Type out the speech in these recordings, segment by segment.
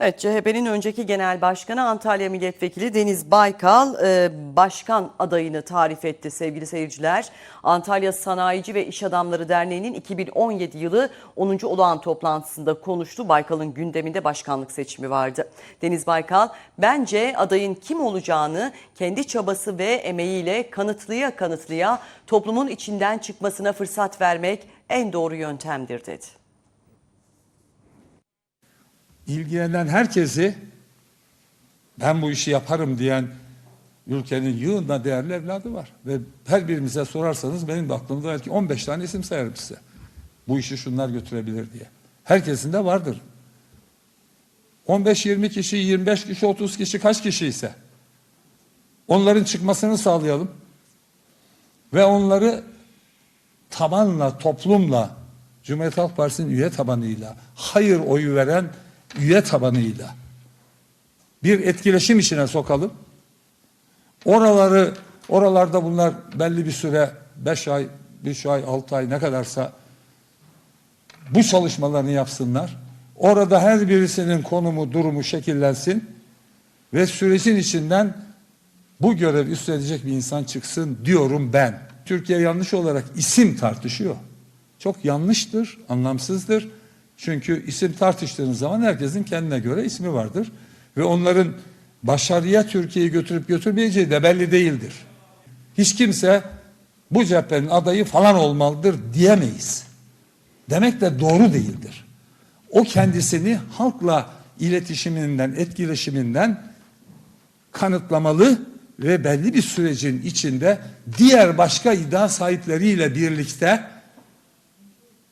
Evet, CHP'nin önceki genel başkanı Antalya Milletvekili Deniz Baykal e, başkan adayını tarif etti sevgili seyirciler. Antalya Sanayici ve İş Adamları Derneği'nin 2017 yılı 10. olağan toplantısında konuştu. Baykal'ın gündeminde başkanlık seçimi vardı. Deniz Baykal, bence adayın kim olacağını kendi çabası ve emeğiyle kanıtlıya kanıtlıya toplumun içinden çıkmasına fırsat vermek en doğru yöntemdir dedi. İlgilenen herkesi ben bu işi yaparım diyen ülkenin yığında değerli evladı var. Ve her birimize sorarsanız benim de aklımda belki 15 tane isim sayarım size. Bu işi şunlar götürebilir diye. Herkesin de vardır. 15-20 kişi, 25 kişi, 30 kişi kaç kişi ise onların çıkmasını sağlayalım. Ve onları tabanla, toplumla, Cumhuriyet Halk Partisi'nin üye tabanıyla, hayır oyu veren üye tabanıyla bir etkileşim içine sokalım. Oraları, oralarda bunlar belli bir süre, beş ay, beş ay, altı ay ne kadarsa bu çalışmalarını yapsınlar. Orada her birisinin konumu, durumu şekillensin ve sürecin içinden bu görev üstlenecek bir insan çıksın diyorum ben. Türkiye yanlış olarak isim tartışıyor. Çok yanlıştır, anlamsızdır. Çünkü isim tartıştığınız zaman herkesin kendine göre ismi vardır. Ve onların başarıya Türkiye'yi götürüp götürmeyeceği de belli değildir. Hiç kimse bu cephenin adayı falan olmalıdır diyemeyiz. Demek de doğru değildir. O kendisini halkla iletişiminden, etkileşiminden kanıtlamalı ve belli bir sürecin içinde diğer başka iddia sahipleriyle birlikte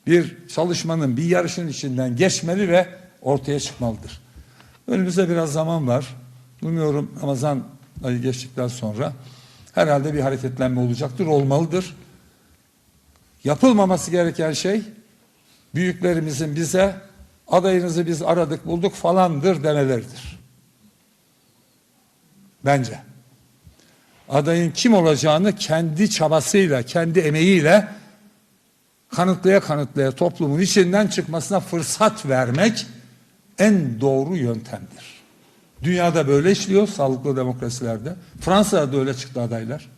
bir çalışmanın, bir yarışın içinden geçmeli ve ortaya çıkmalıdır. Önümüzde biraz zaman var. Umuyorum Ramazan ayı geçtikten sonra herhalde bir hareketlenme olacaktır, olmalıdır. Yapılmaması gereken şey büyüklerimizin bize adayınızı biz aradık bulduk falandır demeleridir. Bence. Adayın kim olacağını kendi çabasıyla, kendi emeğiyle kanıtlaya kanıtlaya toplumun içinden çıkmasına fırsat vermek en doğru yöntemdir. Dünyada böyle işliyor sağlıklı demokrasilerde. Fransa'da da öyle çıktı adaylar.